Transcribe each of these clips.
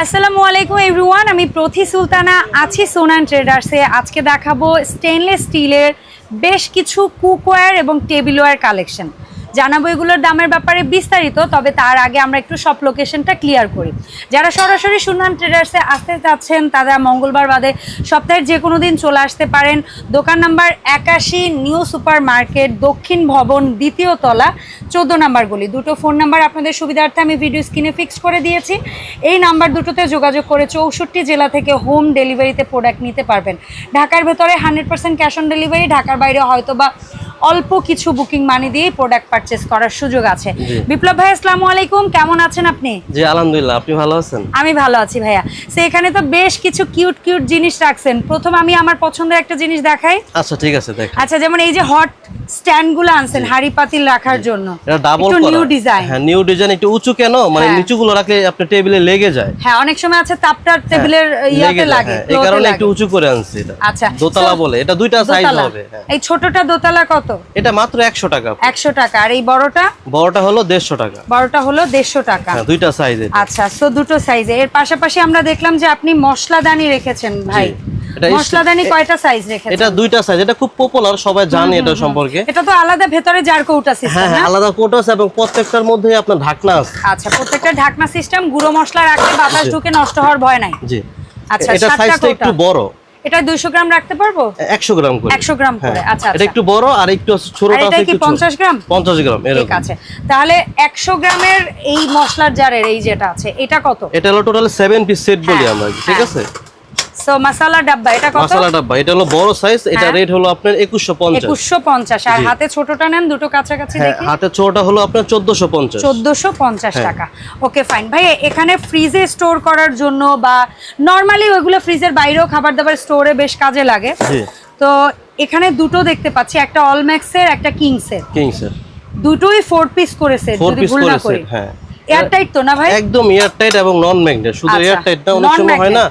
আসসালামু আলাইকুম এভরিওয়ান আমি প্রথি সুলতানা, আছি সোনান ট্রেডার্সে। আজকে দেখাবো স্টেনলেস স্টিলের বেশ কিছু কুকওয়্যার এবং টেবিলওয়্যার কালেকশন জানাব এগুলোর দামের ব্যাপারে বিস্তারিত, তবে তার আগে আমরা একটু সব লোকেশনটা ক্লিয়ার করি। যারা সরাসরি সুনান ট্রেডার্সে আসতে চাচ্ছেন তারা মঙ্গলবার বাদে সপ্তাহের যে কোনো দিন চলে আসতে পারেন। দোকান নাম্বার একাশি, নিউ সুপার মার্কেট দক্ষিণ ভবন, দ্বিতীয় তলা, চোদ্দ নাম্বার গলি। দুটো ফোন নাম্বার আপনাদের সুবিধার্থে আমি ভিডিও স্ক্রিনে ফিক্স করে দিয়েছি। এই নাম্বার দুটোতে যোগাযোগ করে চৌষট্টি জেলা থেকে হোম ডেলিভারিতে প্রোডাক্ট নিতে পারবেন। ঢাকার ভেতরে hundred percent cash on delivery ঢাকার বাইরে হয়তো বা অল্প কিছু বুকিং মানি দিয়ে প্রোডাক্ট পারচেস করার সুযোগ আছে। বিপ্লব ভাই আসসালামু আলাইকুম। কেমন আছেন আপনি? জি আলহামদুলিল্লাহ। আপনি ভালো আছেন? আমি ভালো আছি ভাইয়া। সে এখানে তো বেশ কিছু কিউট কিউট জিনিস রাখছেন। প্রথম আমি আমার পছন্দের একটা জিনিস দেখাই। আচ্ছা ঠিক আছে দেখ আচ্ছা যেমন এই যে হট স্ট্যান্ডগুলো আনছেন হাড়ি পাতিল রাখার জন্য। এটা ডাবল নিউ ডিজাইন হ্যাঁ নিউ ডিজাইন একটু উঁচু কেন? মানে হ্যাঁ। নিচুগুলো রাখলে আপনার টেবিলে লেগে যায়। হ্যাঁ অনেক সময় আছে তাপটার টেবিলের ইয়াতে লেগে লাগে হ্যাঁ, এই কারণে একটু উঁচু করে আনছি এটা। আচ্ছা। দোতলা বলে। এটা দুইটা সাইজ হবে হ্যাঁ। এই ছোটটা দোতলা কত? এটা মাত্র একশো টাকা। একশো টাকা। আর এই বড়টা? বড়টা হলো দেড়শো টাকা। বড়টা হলো দেড়শো টাকা। হ্যাঁ দুইটা সাইজ আচ্ছা তো দুটো সাইজে এর পাশাপাশি আমরা দেখলাম যে আপনি মশলাদানি রেখেছেন ভাই। মশলাদানি কয়টা সাইজ রেখেছেন? এটা দুইটা সাইজ এটা খুব পপুলার সবাই জানে এটা সম্পর্কে। এটা তো আলাদা ভেতরে জার কৌটা হ্যাঁ সিস্টেম হ্যাঁ আলাদা কোট আছে এবং প্রত্যেকটার মধ্যে আপনার ঢাকনা আছে। আচ্ছা প্রত্যেকটা ঢাকনা সিস্টেম গুঁড়ো মশলা রাখলে বাতাস ঢুকে নষ্ট হওয়ার ভয় নাই। জি। আচ্ছা, এটা সাইজটা একটু বড়। এটা দুইশো গ্রাম রাখতে পারব? একশো গ্রাম করে। 100 গ্রাম করে, হ্যাঁ, আচ্ছা, এটা আচ্ছা। একটু বড় আর একটু ছোটটা এটা আছে কি একটু ছোট। পঞ্চাশ গ্রাম? পঞ্চাশ গ্রাম ঠিক এরকম। আছে। তাহলে একশো গ্রামের এই মশলার জারের এই যেটা আছে এটা কত? এটা হলো টোটাল সেভেন পিস সেট বলি হ্যাঁ, আমরা ঠিক হ্যাঁ। আছে? সো মশলা ডাব্বা এটা কত? মশলা ডাব্বা এটা হলো বড় সাইজ এটা হ্যাঁ। রেট হলো আপনার একুশশো পঞ্চাশ। একুশশো পঞ্চাশ। আর হাতে ছোটটা নেন দুটো কাছাকাছি হ্যাঁ দেখি। হাতে ছোটটা হলো আপনার হ্যাঁ। টাকা। ওকে ফাইন ভাই এখানে ফ্রিজে স্টোর করার জন্য বা নর্মালি ওইগুলো ফ্রিজের বাইরেও খাবার দাবার স্টোরে বেশ কাজে লাগে। তো এখানে দুটো দেখতে পাচ্ছি একটা অলম্যাক্সের একটা কিংসের কিংসের দুটোই ফোর পিস করেছে যদি ভুল না করি। হ্যাঁ। এয়ারটাইট তো না ভাই? একদম এয়ারটাইট এবং নন ম্যাগনেট শুধু এয়ারটাইট না অনেক সময় হয় না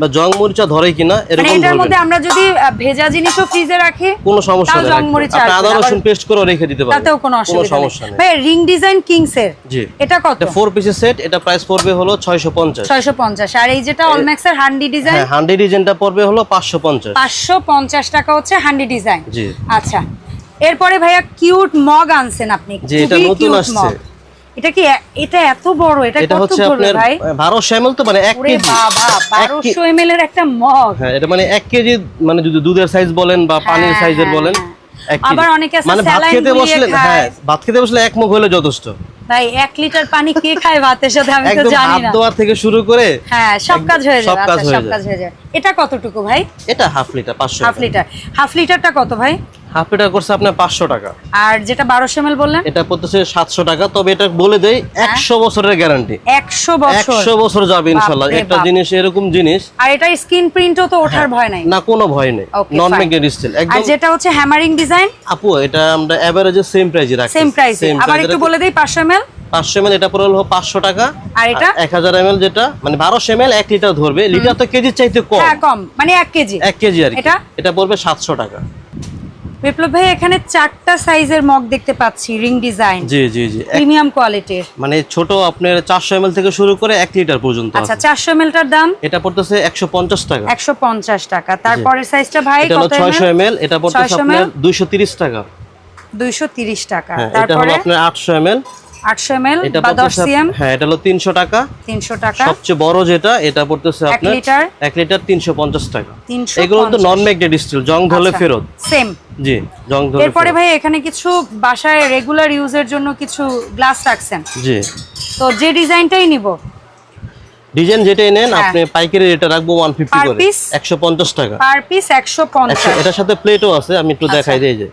বা জং মরিচা ধরে কিনা এরকম এটার মধ্যে আমরা যদি ভেজা জিনিসও ফ্রিজে রাখি কোনো সমস্যা নেই জং মরিচা আপনি আদা রসুন পেস্ট করে রেখে দিতে পারবেন তাতেও কোনো অসুবিধা নেই। নেই। ভাই রিং ডিজাইন কিংসের জি। এটা কত? এটা ফোর পিসের সেট এটা প্রাইস পড়বে হলো ছয়শো পঞ্চাশ। ছয়শো পঞ্চাশ। আর এই যেটা হান্ডি ডিজাইন হ্যাঁ ডিজাইনটা পড়বে হলো পঞ্চাশ। টাকা হচ্ছে হান্ডি ডিজাইন জি। আচ্ছা। এরপরে ভাইয়া কিউট মগ আনছেন আপনি। জি, এটা নতুন আসছে। এটা কি এটা এত বড়? এটা কত পড়বে ভাই? বারোশো এমএল তো মানে এক ওরে কেজি। বাবা এক বারোশো এম এর একটা মগ। হ্যাঁ এটা মানে এক কেজি মানে যদি দুধের সাইজ বলেন বা পানির হ্যাঁ, সাইজের হ্যাঁ, বলেন হ্যাঁ। কেজি। আবার অনেকে আছে মানে ভাত খেতে বসলে হ্যাঁ ভাত খেতে বসলে এক মুখ হলে যথেষ্ট। ভাই এক লিটার পানি কে খায় ভাতের সাথে? আমি তো একদম জানি না। ধোয়া থেকে শুরু করে হ্যাঁ সব কাজ হয়ে সব কাজ আচ্ছা, হয়ে যায়। এটা কতটুকু ভাই? এটা half litre 500 half litre. Half লিটারটা কত ভাই? হাফ লিটার করছে আপনার 500 টাকা। আর যেটা 1200 ml বললেন? এটা পড়তেছে 700 টাকা তবে এটা বলে দেই হ্যাঁ। 100 বছরের গ্যারান্টি 100 বছর। 100 বছর যাবে ইনশাআল্লাহ একটা জিনিস এরকম জিনিস। আর এটা স্ক্রিন প্রিন্টও তো ওঠার হ্যাঁ। ভয় নাই। না কোনো ভয় নাই। নন মেগের স্টিল একদম আর যেটা হচ্ছে হ্যামারিং ডিজাইন আপু এটা আমরা এভারেজে সেম প্রাইজে রাখছি সেম প্রাইজে আবার একটু বলে দেই 500 ml? 500 ml এটা পুরো 500 টাকা। আর এটা? 1000 ml যেটা মানে 1200 ml 1 লিটার ধরবে। লিটার তো কেজি চাইতে কম। হ্যাঁ কম। মানে 1 কেজি। 1 কেজি আর এটা? এটা পড়বে 700 টাকা। বিপ্লব ভাই এখানে চারটা সাইজের মগ দেখতে পাচ্ছি রিং ডিজাইন জি জি জি। প্রিমিয়াম কোয়ালিটির মানে ছোট আপনার 400 ml থেকে শুরু করে 1 লিটার পর্যন্ত আচ্ছা 400 ml টার দাম? এটা পড়তেছে 150 টাকা। 150 টাকা। তারপরে সাইজটা ভাই কত এটা 600 ml এটা পড়তেছে আপনার 230 টাকা। 230 টাকা। হ্যাঁ, তারপরে আপনার 800 ml 800 হ্যাঁ, লিটার? 1 লিটার টাকা। নন ম্যাগনেট আচ্ছা, এরপরে ভাই এখানে কিছু বাসায় রেগুলার ইউজের জন্য কিছু গ্লাস রাখছেন। জি। তো যে ডিজাইনটাই নিব। ডিজাইন যেটাই নেন হ্যাঁ। আপনি পাইকারি রেটে রাখব 150 করে। 150 টাকা। পার পিস 150 এটার সাথে প্লেটও আছে আমি একটু আচ্ছা। দেখাই দেই যে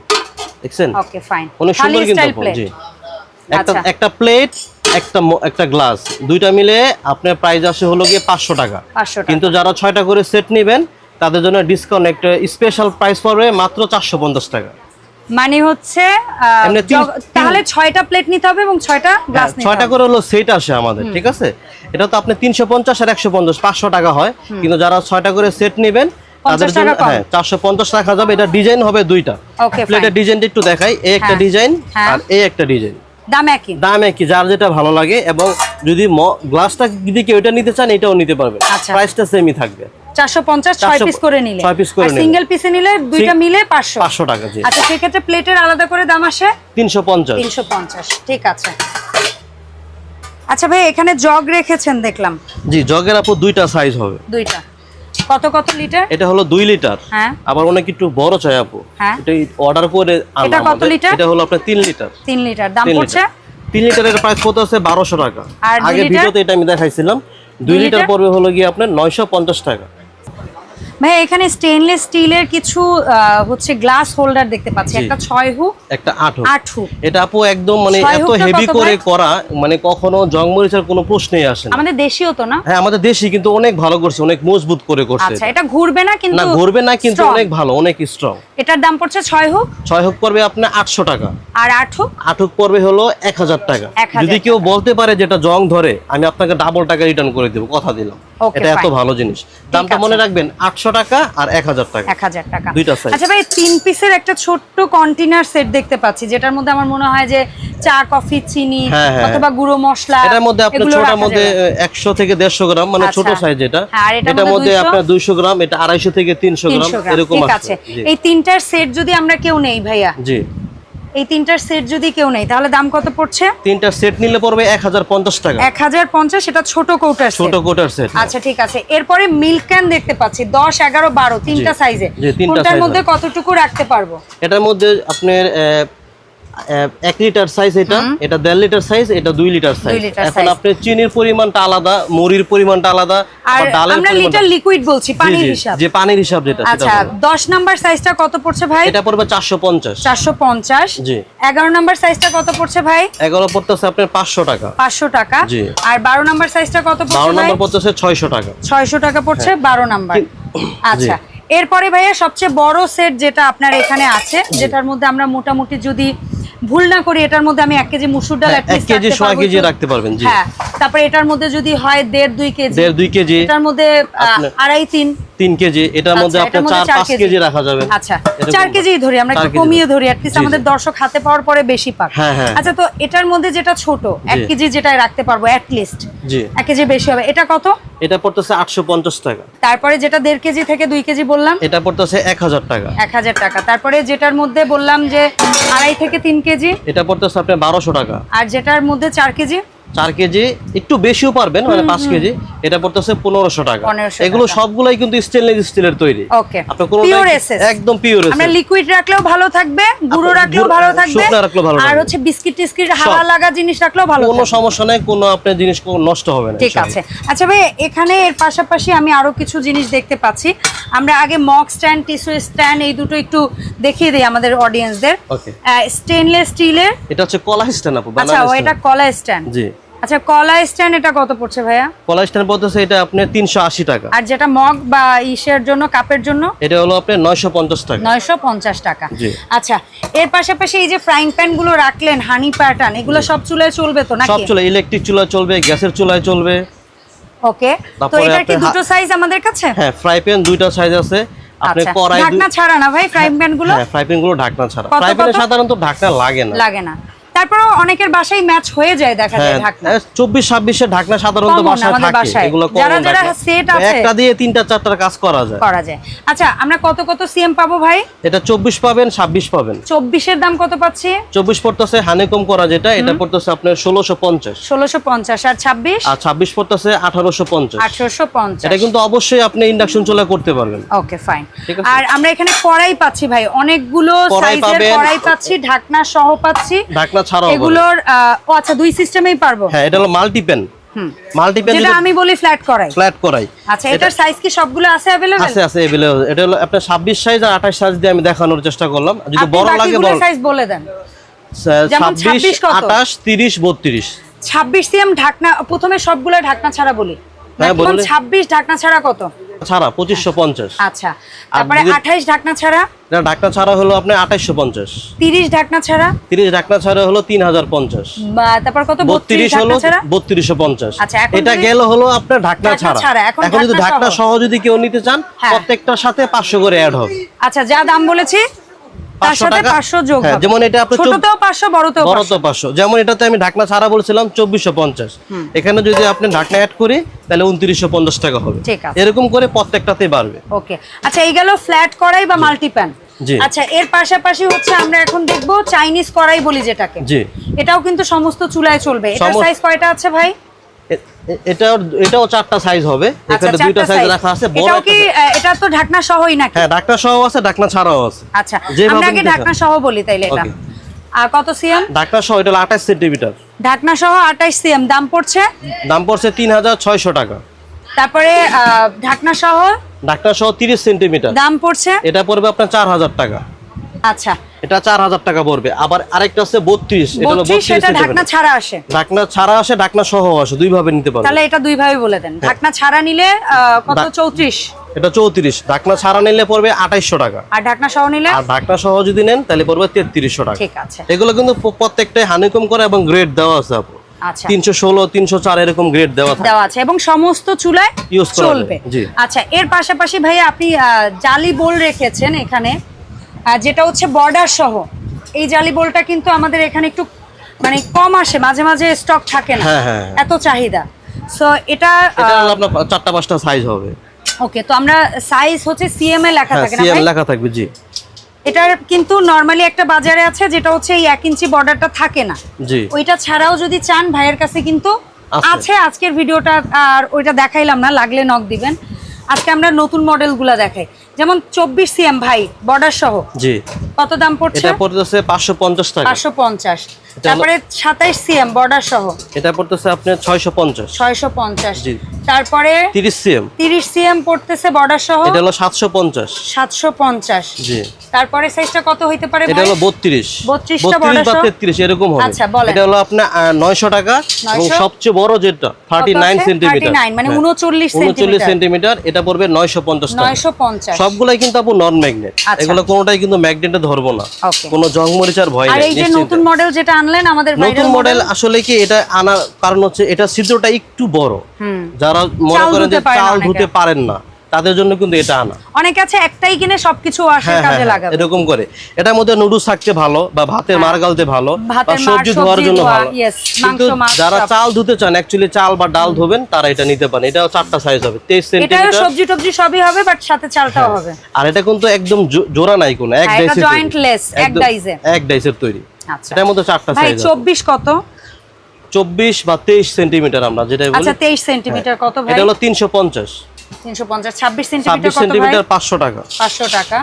দেখছেন? ওকে ফাইন অনেক সুন্দর কিন্তু জি। একটা আচ্ছা। একটা প্লেট একটা একটা গ্লাস। দুইটা মিলে আপনার প্রাইস আসে হলো গিয়ে পাঁচশো টাকা। কিন্তু যারা ছয়টা করে সেট নেবেন তাদের জন্য ডিসকাউন্ট একটা স্পেশাল প্রাইস পড়বে মাত্র চারশো পঞ্চাশ টাকা। মানে হচ্ছে তাহলে ছয়টা প্লেট নিতে হবে এবং ছয়টা গ্লাস হ্যাঁ, ছয়টা করে হলো সেট আসে আমাদের ঠিক আছে? এটা তো আপনি তিনশো পঞ্চাশ আর একশো পঞ্চাশ পাঁচশো টাকা হয়। কিন্তু যারা ছয়টা করে সেট নেবেন তাদের জন্য হ্যাঁ চারশো পঞ্চাশ রাখা যাবে। এটা ডিজাইন হবে দুইটা। প্লেটের ডিজাইনটা একটু দেখাই। এই একটা হ্যাঁ, ডিজাইন হ্যাঁ। আর এই একটা ডিজাইন দাম একই। দাম একই যার যেটা ভালো লাগে এবং যদি গ্লাসটা যদি কেউ এটা নিতে চান এটাও নিতে পারবেন। আচ্ছা। প্রাইসটা সেমই থাকবে। চারশো পঞ্চাশ ছয় 400 পিস করে নিলে। ছয় piece করে নিলে। সিঙ্গেল পিসে নিলে দুইটা মিলে টাকা জি। আচ্ছা সেক্ষেত্রে প্লেটের আলাদা করে দাম আসে? তিনশো পঞ্চাশ। তিনশো পঞ্চাশ ঠিক আছে। আচ্ছা ভাই এখানে জগ রেখেছেন দেখলাম। জি জগের আপু দুইটা সাইজ হবে। দুইটা। কত কত লিটার? এটা হলো দুই লিটার। হ্যাঁ। আবার অনেক একটু বড় চাই আপু। হ্যাঁ। এটা অর্ডার করে এটা কত লিটার? এটা হলো আপনার তিন লিটার। তিন লিটার। দাম তিন পড়ছে? লিটার। তিন লিটারের প্রাইস কত আছে? বারোশো টাকা। আগে? ভিডিওতে এটা আমি দেখাইছিলাম। দুই দুই লিটার লিটার? পড়বে হলো গিয়ে আপনার নয়শো পঞ্চাশ টাকা। ভাই এখানে স্টেনলেস স্টিলের কিছু হচ্ছে গ্লাস হোল্ডার দেখতে পাচ্ছি। একটা ছয় হুক একটা আট হোক। আট হুক। এটা আপু একদম মানে এত হেভি করে করা মানে কখনো জং মরিচের কোনো প্রশ্নই আসে না। আমাদের দেশীয় তো না? হ্যাঁ আমাদের দেশি কিন্তু অনেক ভালো করছে অনেক মজবুত করে করছে আচ্ছা এটা। ঘুরবে না কিন্তু না ঘুরবে না কিন্তু অনেক ভালো অনেক স্ট্রং এটার দাম পড়ছে ছয় হুক। ছয় হোক পড়বে আপনার আটশো টাকা। আর আট হুক? আট হোক পড়বে হলো এক হাজার টাকা। 1000 যদি কেউ বলতে পারে যেটা জং ধরে আমি আপনাকে ডাবল টাকা রিটার্ন করে দেবো কথা দিলাম। এটা এত ভালো জিনিস। দামটা মনে রাখবেন আটশো টাকা আর এক হাজার টাকা। এক হাজার টাকা। দুইটা। আচ্ছা ভাই তিন পিসের একটা ছোট্ট কন্টেনার সেট দেখতে পাচ্ছি যেটার মধ্যে আমার মনে হয় যে চা কফি চিনি হ্যাঁ, হ্যাঁ। অথবা গুঁড়ো মশলা এটার মধ্যে আপনার মধ্যে যাবে। একশো থেকে দেড়শো গ্রাম মানে আচ্ছা। ছোট সাইজ এটা। হ্যাঁ, এটার মধ্যে 200 আপনার দুইশো গ্রাম এটা আড়াইশো থেকে তিনশো গ্রাম 300 গ্রাম। এরকম আছে। আছে এই তিনটার সেট যদি আমরা কেউ নেই ভাইয়া? জি। এই তিনটার সেট যদি কেউ নেই তাহলে দাম কত পড়ছে? তিনটা সেট নিলে পড়বে এক হাজার পঞ্চাশ টাকা। এক হাজার পঞ্চাশ সেটা ছোট কৌটার ছোট কৌটার সেট আচ্ছা ঠিক আছে। এরপরে মিল্ক ক্যান দেখতে পাচ্ছি দশ এগারো বারো তিনটা সাইজে কোনটার মধ্যে কতটুকু রাখতে পারব? এটার মধ্যে আপনার এক লিটার সাইজ এটা এটা দেড় লিটার সাইজ এটা দুই লিটার সাইজ এখন। আপনার চিনির পরিমাণটা আলাদা মুড়ির পরিমাণটা আলাদা আর ডালের আমরা লিটার লিকুইড বলছি পানির হিসাব। যে পানির হিসাব যেটা আচ্ছা বলব। দশ নাম্বার সাইজটা কত পড়ছে ভাই? এটা পড়বে চারশো পঞ্চাশ। চারশো পঞ্চাশ। জি। এগারো নাম্বার সাইজটা কত পড়ছে ভাই? এগারো পড়তেছে আপনার পাঁচশো টাকা। পাঁচশো টাকা। জি। আর বারো নাম্বার সাইজটা কত পড়ছে ভাই? নম্বর পড়তেছে ছয়শো টাকা। ছয়শো টাকা পড়ছে বারো নাম্বার। আচ্ছা এরপরে ভাইয়া সবচেয়ে বড় সেট যেটা আপনার এখানে আছে যেটার মধ্যে আমরা মোটামুটি যদি ভুল না করি এটার মধ্যে আমি এক কেজি মুসুর ডাল হ্যাঁ, এক কেজি, ছয় সোয়া কেজি রাখতে পারবেন, জি। হ্যাঁ তারপরে এটার মধ্যে যদি হয় দেড় দুই কেজি দেড় দুই কেজি। এটার মধ্যে আড়াই তিন। তিন কেজি এটার মধ্যে আচ্ছা, আপনার চার পাঁচ কেজি। রাখা যাবে। আচ্ছা। চার কেজি ধরি আমরা একটু কমিয়ে ধরি। অ্যাটলিস্ট। আমাদের দর্শক হাতে পাওয়ার পরে বেশি পাক। হ্যাঁ, হ্যাঁ। আচ্ছা তো এটার মধ্যে যেটা ছোট এক কেজি যেটা রাখতে পারব অ্যাটলিস্ট জি। এক কেজি বেশি হবে। এটা কত? এটা পড়তেছে আটশো পঞ্চাশ টাকা। তারপরে যেটা দেড় কেজি থেকে দুই কেজি বললাম? এটা পড়তেছে এক হাজার টাকা। এক হাজার টাকা। তারপরে যেটার মধ্যে বললাম যে আড়াই থেকে তিন কেজি? এটা পড়তেছে আপনার বারোশো টাকা। আর যেটার মধ্যে চার কেজি? চার কেজি একটু বেশিও পারবেন মানে পাঁচ কেজি। এটা পড়তেছে পনেরোশো টাকা। 1500 এগুলো। সবগুলাই কিন্তু স্টেনলেস স্টিলের তৈরি। একদম পিওর আমরা লিকুইড রাখলেও ভালো থাকবে গুঁড়ো রাখলেও ভালো থাকবে। রাখলেও ভালো আর হচ্ছে বিস্কিট টিস্কিট হাওয়া লাগা জিনিস রাখলেও ভালো কোনো সমস্যা নেই কোনো আপনার জিনিস নষ্ট হবে না ঠিক আছে। আচ্ছা ভাই এখানে এর পাশাপাশি আমি আরও কিছু জিনিস দেখতে পাচ্ছি। আমরা আগে মক স্ট্যান্ড টিস্যু স্ট্যান্ড এই দুটো একটু দেখিয়ে দিই আমাদের অডিয়েন্সদের ওকে স্টেনলেস স্টিলের এটা হচ্ছে কলা স্ট্যান্ড আপু আচ্ছা এটা কলা স্ট্যান্ড। জি। আচ্ছা কলা স্ট্যান্ড এটা কত পড়ছে ভাইয়া? কলা স্ট্যান্ড পড়তেছে এটা আপনার তিনশো আশি টাকা। আর যেটা মগ বা ইসের জন্য কাপের জন্য? এটা হলো আপনার নয়শো পঞ্চাশ টাকা। নয়শো পঞ্চাশ টাকা। আচ্ছা এর পাশাপাশি এই যে ফ্রাইং প্যানগুলো রাখলেন হানি প্যাটার্ন এগুলো সব চুলায় চলবে তো সব নাকি চুলা ইলেকট্রিক চুলা চলবে গ্যাসের চুলায় চলবে। ওকে তো এটার কি দুটো সাইজ আমাদের কাছে? হ্যাঁ ফ্রাই প্যান দুইটা সাইজ আছে। আপনি আচ্ছা কড়াই ঢাকনা ছাড়া না ভাই ফ্রাইং প্যানগুলো? হ্যাঁ ফ্রাই প্যানগুলো ঢাকনা ছাড়া। ফ্রাই প্যানে সাধারণত ঢাকনা লাগে না। লাগে না। তারপরেও অনেকের বাসায় ম্যাচ হয়ে যায় দেখা যায় হ্যাঁ ঢাকনা। চব্বিশ ছাব্বিশের ঢাকনা সাধারণত বাসায় থাকে এগুলো যারা যারা set আছে- একটা দিয়ে তিনটা চারটার কাজ করা যায়। করা যায়। আচ্ছা আমরা কত কত সিএম পাবো ভাই? এটা চব্বিশ পাবেন ছাব্বিশ পাবেন। চব্বিশের দাম কত পাচ্ছি? চব্বিশ পড়তেছে হানিকম করা যেটা এটা পড়তেছে আপনার ষোলোশো পঞ্চাশ। ষোলোশো পঞ্চাশ আর ছাব্বিশ? আর ছাব্বিশ পড়তেছে আঠারোশো পঞ্চাশ। আঠারোশো পঞ্চাশ। এটা কিন্তু অবশ্যই আপনি ইন্ডাকশন চুলা করতে পারবেন। ওকে ফাইন আর আমরা এখানে কড়াই পাচ্ছি ভাই অনেকগুলো সাইজের কড়াই পাচ্ছি ঢাকনা সহ পাচ্ছি। ঢাকনা ছাড়াও এগুলোর ও আচ্ছা দুই সিস্টেমেই পারব? হ্যাঁ এটা হলো মাল্টিপেন হুম। মাল্টিপেন যেটা আমি বলি ফ্ল্যাট কড়াই ফ্ল্যাট করাই। আচ্ছা এটার সাইজ কি সবগুলো আছে অ্যাভেলেবেল আছে আছে এভেলেবল এটা হলো আপনার ছাব্বিশ সাইজ আর আঠাশ সাইজ দিয়ে আমি দেখানোর চেষ্টা করলাম। যদি বড় লাগে বড় সাইজ বলে দেন। ছাব্বিশ 26 কত? আঠাশ তিরিশ বত্রিশ। ছাব্বিশ সিএম ঢাকনা প্রথমে সবগুলো ঢাকনা ছাড়া বলি। হ্যাঁ, ঢাকনা ছাড়া কত? ছাড়া পঁচিশশো পঞ্চাশ। আচ্ছা তারপরে আঠাইশ ঢাকনা ছাড়া? ঢাকনা ছাড়া হলো আপনার আঠাইশশো পঞ্চাশ। তিরিশ ঢাকনা ছাড়া? তিরিশ ঢাকনা ছাড়া হলো তিন হাজার পঞ্চাশ। বা তারপর কত? বত্রিশ বত্রিশ হলো ছাড়া? বত্রিশশো পঞ্চাশ। আচ্ছা, এটা গেল হলো আপনার ঢাকনা ছাড়া। এখন যদি ঢাকনা সহ। যদি কেউ নিতে চান হ্যাঁ। প্রত্যেকটার সাথে পাঁচশো করে অ্যাড হবে। আচ্ছা যা দাম বলেছি? তার সাথে পাঁচশো যোগ হ্যাঁ, হবে। যেমন এটা আপনি ছোটতেও বড়তেও যেমন এটাতে আমি ঢাকনা ছাড়া বলছিলাম চব্বিশশো পঞ্চাশ। এখানে যদি আপনি ঢাকনা অ্যাড করি তাহলে উনত্রিশশো পঞ্চাশ টাকা হবে। এরকম করে প্রত্যেকটাতেই বাড়বে। ওকে। আচ্ছা এই গেল ফ্ল্যাট বা। আচ্ছা এর পাশাপাশি হচ্ছে আমরা এখন দেখব চাইনিজ বলি যেটাকে। জি। এটাও কিন্তু সমস্ত চুলায় চলবে। সাইজ কয়টা আছে ভাই? এটাও এটাও চারটা সাইজ হবে। আচ্ছা এখানে দুইটা সাইজ রাখা আছে বড় কি এটা তো ঢাকনা সহই নাকি? হ্যাঁ ঢাকনা সহ আছে ঢাকনা ছাড়াও আছে। আচ্ছা আমরা আগে ঢাকনা সহ বলি তাইলে এটা। আর কত সিএম? ঢাকনা সহ এটা ঢাকনা সহ আঠাশ সিএম দাম পড়ছে? দাম পড়ছে তিন হাজার ছয়শো টাকা। তারপরে ঢাকনা সহ? ঢাকনা সহ তিরিশ সেন্টিমিটার। দাম পড়ছে? এটা পড়বে আপনার চার হাজার টাকা। আচ্ছা এটা চার হাজার টাকা পড়বে। আবার আরেকটা আছে এটা হলো ঢাকনা ছাড়া আসে। ঢাকনা ছাড়া আসে ঢাকনা সহ আসে দুই ভাবে নিতে পারবে। তাহলে এটা দুই ভাবে বলে দেন। ঢাকনা ছাড়া নিলে কত? এটা চৌত্রিশ। ঢাকনা ছাড়া নিলে পড়বে টাকা। আর ঢাকনা সহ নিলে? আর ঢাকনা সহ যদি নেন তাহলে পড়বে তেত্রিশশো টাকা। ঠিক আছে। এগুলো কিন্তু প্রত্যেকটাই হানিকম করে এবং গ্রেড দেওয়া আছে আপু। আচ্ছা। তিনশো ষোলো তিনশো চার এরকম গ্রেড দেওয়া থাকে। দেওয়া আছে এবং সমস্ত চুলায় চলবে। আচ্ছা এর পাশাপাশি ভাই আপনি জালি বোল রেখেছেন এখানে। আহ, যেটা হচ্ছে বর্ডার সহ এই জালি বোলটা কিন্তু আমাদের এখানে একটু মানে কম আসে মাঝে মাঝে স্টক থাকে না। হ্যাঁ, হ্যাঁ, হ্যাঁ। এত চাহিদা। সো এটা আপনার চারটা পাঁচটা সাইজ হবে। ওকে তো আমরা সাইজ হচ্ছে সিএম এ লেখা থাকে না সিএম লেখা থাকবে জি। এটার কিন্তু নরমালি একটা বাজারে আছে যেটা হচ্ছে এই এক ইঞ্চি বর্ডারটা থাকে না। জি। ওইটা ছাড়াও যদি চান ভাইয়ের কাছে কিন্তু আছে। আছে আজকের ভিডিওটা আর ওইটা দেখাইলাম না লাগলে নক দিবেন। আজকে আমরা নতুন মডেলগুলো দেখাই। যেমন চব্বিশ সিএম ভাই বর্ডার সহ। জি। কত দাম পড়ছে? এটা পড়তেছে পাঁচশো পঞ্চাশ টাকা। পাঁচশো পঞ্চাশ। তারপরে সাতাইশ সিএম বর্ডার সহ। এটা পড়তেছে আপনার ছয়শো পঞ্চাশ। ছয়শো পঞ্চাশ। জি। তারপরে তিরিশ সিএম। তিরিশ সিএম পড়তেছে বর্ডার সহ? এটা হলো সাতশো পঞ্চাশ। সাতশো পঞ্চাশ। জি। তারপরে সাইজটা কত পারে এটা হলো বত্রিশ। 32 টা বত্রিশ বড় বা সহ? তেত্রিশ এরকম হবে। আচ্ছা, বলেন। এটা হলো আপনার নয়শো টাকা। এবং সবচেয়ে বড় যেটা থার্টি নাইন আছে? সেন্টিমিটার 39 মানে 39 উনচল্লিশ সেন্টিমিটার। সেন্টিমিটার এটা পড়বে নয়শো পঞ্চাশ টাকা। নয়শো পঞ্চাশ। সবগুলাই কিন্তু আপু নন ম্যাগনেট আচ্ছা। এগুলো কোনোটাই কিন্তু ম্যাগনেটে ধরবো না. কোনো জং মরিচার ভয় আর নেই এই যে নতুন মডেল যেটা আনলেন আমাদের নতুন মডেল আসলে কি এটা আনার কারণ হচ্ছে এটা ছিদ্রটা একটু বড়। হুম। যারা মনে চাল করেন যে চাল ধুতে পারেন না। তাদের জন্য কিন্তু এটা আনা অনেকে আছে একটাই কিনে সবকিছু আসে হ্যাঁ হ্যাঁ কাজে হ্যাঁ, লাগাবে। এরকম করে। এটার মধ্যে নুডলস থাকতে ভালো বা ভাতের মার গালতে ভালো বা সবজি ধোয়ার জন্য ভালো। কিন্তু যারা চাল ধুতে চান অ্যাকচুয়ালি চাল বা ডাল ধোবেন তারা এটা নিতে পারেন। এটাও চারটা সাইজ হবে তেইশ এটাও সেন্টিমিটার সবজি টবজি সবই হবে বাট সাথে চালটাও হবে। আর এটা কিন্তু একদম জোড়া নাই কোনো এক এটা ডাইসের এক ডাইসে। এক ডাইসের তৈরি। আচ্ছা। এটার মধ্যে চারটা ভাই সাইজ চব্বিশ কত? চব্বিশ বা তেইশ সেন্টিমিটার আমরা যেটা বলি। আচ্ছা তেইশ সেন্টিমিটার কত ভাই? এটা হলো তিনশো পঞ্চাশ। তিনশো পঞ্চাশ। ছাব্বিশ কত সেন্টিমিটার পাঁচশো টাকা। পাঁচশো টাকা।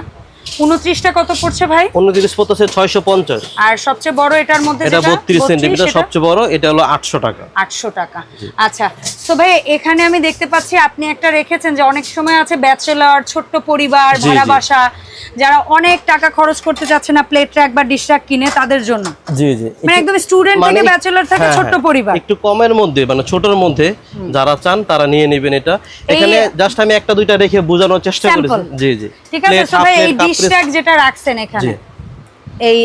উনত্রিশটা কত পড়ছে ভাই? উনত্রিশ পড়তেছে ছয়শো পঞ্চাশ। আর সবচেয়ে বড় এটার মধ্যে এটা বত্রিশ সেন্টিমিটার সেটা সবচেয়ে বড় এটা হলো আটশো টাকা। আটশো টাকা। আচ্ছা তো ভাই এখানে আমি দেখতে পাচ্ছি আপনি একটা রেখেছেন যে অনেক সময় আছে ব্যাচেলর ছোট্ট পরিবার ভাড়া বাসা যারা অনেক টাকা খরচ করতে চাচ্ছে না প্লেট বা ডিশ কিনে তাদের জন্য। জি জি। মানে একদম স্টুডেন্ট থেকে ব্যাচেলর থেকে হ্যাঁ। পরিবার। একটু কমের মধ্যে মানে ছোটর মধ্যে যারা চান তারা নিয়ে নেবেন এটা। এখানে জাস্ট আমি একটা দুইটা রেখে বোঝানোর চেষ্টা করেছি। জি জি। ঠিক আছে plate, এই যেটা রাখছেন এখানে। এই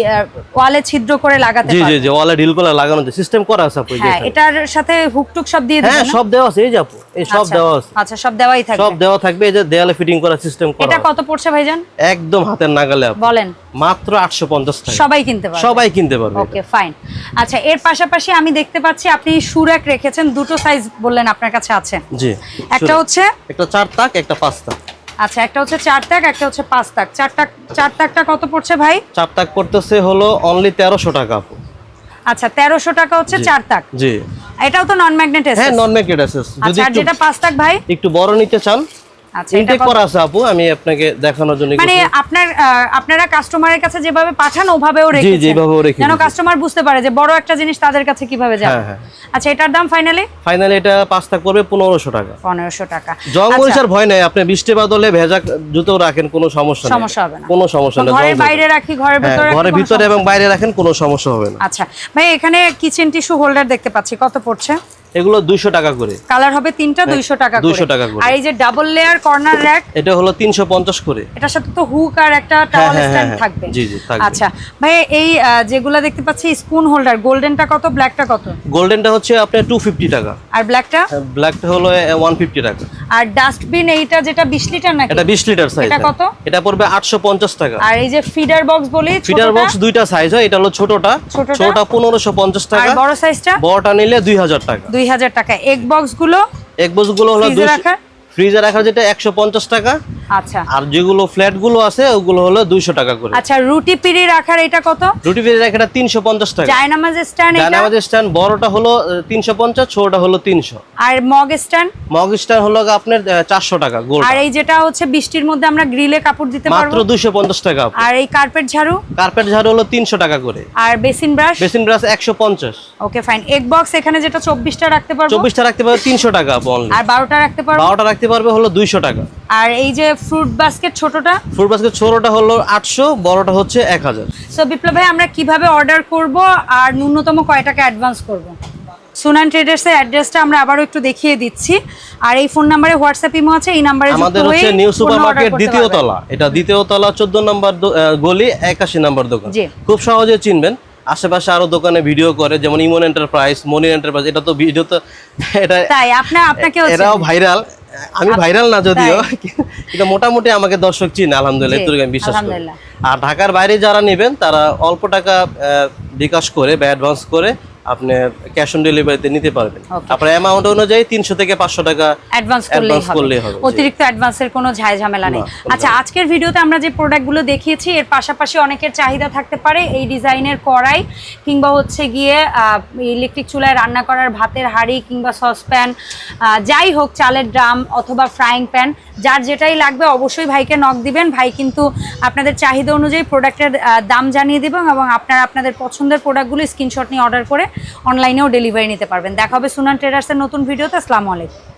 ওয়ালে ছিদ্র করে লাগাতে জি জি জি ওয়ালে করে লাগানো সিস্টেম করা আছে আপু হ্যাঁ এটার সাথে সব দিয়ে হ্যাঁ দিবেন? সব দেওয়া আছে এই যে আপু এই সব আচ্ছা, দেওয়া আছে। আচ্ছা সব দেওয়াই সব দেওয়া থাকবে এই যে দেয়ালে ফিটিং করা সিস্টেম করা এটা কত পড়ছে ভাইজান? একদম হাতের নাগালে আপু। বলেন। মাত্র আটশো পঞ্চাশ টাকা। সবাই কিনতে পারবে। সবাই কিনতে পারবে ওকে ফাইন আচ্ছা এর পাশাপাশি আমি দেখতে পাচ্ছি আপনি সুরাক রেখেছেন দুটো সাইজ বললেন আপনার কাছে আছে। জি একটা হচ্ছে একটা চার তাক একটা পাঁচ তাক। আচ্ছা একটা হচ্ছে চার তাক একটা হচ্ছে পাঁচ তাক। চার তাক চার তাকটা কত পড়ছে ভাই? চার তাক পড়তেছে হলো অনলি তেরোশো টাকা আচ্ছা তেরোশো টাকা হচ্ছে চার তাক। জি। এটাও তো নন ম্যাগনেট হ্যাঁ নন ম্যাগনেট আছে যদি আচ্ছা যেটা পাঁচ তাক ভাই? একটু বড় নিতে চান ইনটেক করা আছে আপু? আমি আপনাকে দেখানোর জন্য মানে আপনার আপনারা কাস্টমারের কাছে যেভাবে পাঠান ওভাবেও রেখেছেন। যেভাবেও রেখে যেন কাস্টমার বুঝতে পারে যে বড় একটা জিনিস তাদের কাছে কীভাবে যাবে। আচ্ছা এটার দাম ফাইনালি ফাইনালি এটা পাঁচ তাক পড়বে পনেরোশো টাকা। টাকা। জং আচ্ছা, মরিচার ভয় নাই আপনি বৃষ্টি বাদলে ভেজা জুতো রাখেন কোনো সমস্যা নেই। সমস্যা হবে না। কোনো সমস্যা নেই ঘরের বাইরে রাখি ঘরের হ্যাঁ, ভিতরে ঘরের ভিতরে এবং বাইরে রাখেন কোনো সমস্যা হবে না। আচ্ছা ভাই এখানে কিচেন টিস্যু হোল্ডার দেখতে পাচ্ছি কত পড়ছে? এগুলো দুইশো টাকা করে। কালার হবে তিনটা দুইশো টাকা করে। 200 টাকা করে। আর এই যে ডাবল লেয়ার কর্নার র্যাক এটা হলো তিনশো পঞ্চাশ করে। এটার সাথে তো হুক আর একটা টাওয়াল হ্যাঁ, স্ট্যান্ড হ্যাঁ, থাকবে। জি, জি, থাকবে। আচ্ছা ভাই এই যেগুলা দেখতে পাচ্ছি স্পুন হোল্ডার গোল্ডেনটা কত ব্ল্যাকটা কত? গোল্ডেনটা হচ্ছে আপনার টু ফিফটি টাকা। আর ব্ল্যাকটা ব্ল্যাকটা হলো ওয়ান ফিফটি টাকা। আর ডাস্টবিন এইটা যেটা বিশ লিটার নাকি? এটা বিশ লিটার সাইজ এটা কত? এটা পড়বে আটশো পঞ্চাশ টাকা। আর এই যে ফিডার বক্স বলি ফিডার বক্স দুইটা সাইজ হয় এটা হলো ছোটটা। ছোটটা? ছোটটা পনেরোশো পঞ্চাশ আর টাকা। বড় সাইজটা বড়টা নিলে দুই হাজার টাকা। দুই হাজার টাকা। এক বক্সগুলো এক বক্সগুলো হলো ফ্রিজে রাখা। ফ্রিজে রাখার যেটা একশো পঞ্চাশ টাকা। আচ্ছা। আর যেগুলো ফ্ল্যাটগুলো আছে ওগুলো হলো দুইশো টাকা করে। আচ্ছা রুটি পিড়ি রাখার এটা কত? রুটি রাখাটা তিনশো পঞ্চাশ টাকা। জায়নামাজ স্ট্যান্ড এটা? ডায়নামাজ স্ট্যান্ড বড়টা হলো তিনশো পঞ্চাশ ছোটটা হলো তিনশো। আর মগ স্ট্যান্ড? মগ স্ট্যান্ড হলো আপনার চারশো টাকা গোল্ড আর এই যেটা হচ্ছে বৃষ্টির মধ্যে আমরা গ্রিলে কাপড় দিতে মাত্র পারব? দুইশো পঞ্চাশ টাকা আর এই কার্পেট ঝাড়ু? কার্পেট ঝাড়ু হলো তিনশো টাকা করে। আর বেসিন ব্রাশ? বেসিন ব্রাশ একশো পঞ্চাশ। ওকে ফাইন। এক বক্স এখানে যেটা চব্বিশটা রাখতে পারব? চব্বিশটা রাখতে পারবে তিনশো টাকা বল। আর বারোটা রাখতে পারব? বারোটা রাখতে পারবে হলো দুইশো টাকা। আর এই যে ফ্রুট বাস্কেট ছোটটা? ফুড বাস্কেট ছোটটা হলো আটশো বড়টা হচ্ছে এক হাজার। সো বিপ্লব ভাই আমরা কীভাবে অর্ডার করব আর ন্যূনতম কয় টাকা অ্যাডভান্স করব সুনান ট্রেডার্সের অ্যাড্রেসটা আমরা আবারও একটু দেখিয়ে দিচ্ছি। আর এই ফোন নাম্বারে হোয়াটসঅ্যাপ ইমো আছে এই নাম্বারে আমাদের হচ্ছে নিউ সুপার মার্কেট দ্বিতীয় তলা। এটা দ্বিতীয় তলা চোদ্দ নম্বর দো- আহ, গলি একাশি নম্বর দোকান। খুব সহজে চিনবেন। আশেপাশে আরও দোকানে ভিডিও করে যেমন ইমন এন্টারপ্রাইজ মনি এন্টারপ্রাইজ এটা তো ভিডিও তো এটা তাই আপনার আপনাকে এরাও ভাইরাল আমি ভাইরাল না যদিও কিন্তু মোটামুটি আমাকে দর্শক চিন আলহামদুলিল্লাহ আমি বিশ্বাস করি। আর ঢাকার বাইরে যারা নেবেন তারা অল্প টাকা আহ, বিকাশ করে বা অ্যাডভান্স করে আপনি ক্যাশ অন ডেলিভারিতে নিতে পারবেন. আপনার অ্যামাউন্ট অনুযায়ী তিনশো থেকে পাঁচশো টাকা অ্যাডভান্স করলেই হবে। অতিরিক্ত অ্যাডভান্সের কোনো ঝাই ঝামেলা নেই আচ্ছা আজকের ভিডিওতে আমরা যে প্রোডাক্টগুলো দেখিয়েছি এর পাশাপাশি অনেকের চাহিদা থাকতে পারে এই ডিজাইনের কড়াই কিংবা হচ্ছে গিয়ে ইলেকট্রিক চুলায় রান্না করার ভাতের হাঁড়ি কিংবা সসপ্যান যাই হোক চালের ড্রাম অথবা ফ্রাইং প্যান যার যেটাই লাগবে অবশ্যই ভাইকে নক দিবেন। ভাই কিন্তু আপনাদের চাহিদা অনুযায়ী প্রোডাক্টের দাম জানিয়ে দেবেন এবং আপনারা আপনাদের পছন্দের প্রোডাক্টগুলো স্ক্রিনশট নিয়ে অর্ডার করে অনলাইনেও ডেলিভারি নিতে পারবেন। দেখা হবে সুনান ট্রেডার্সের নতুন ভিডিওতে আসসালামু আলাইকুম।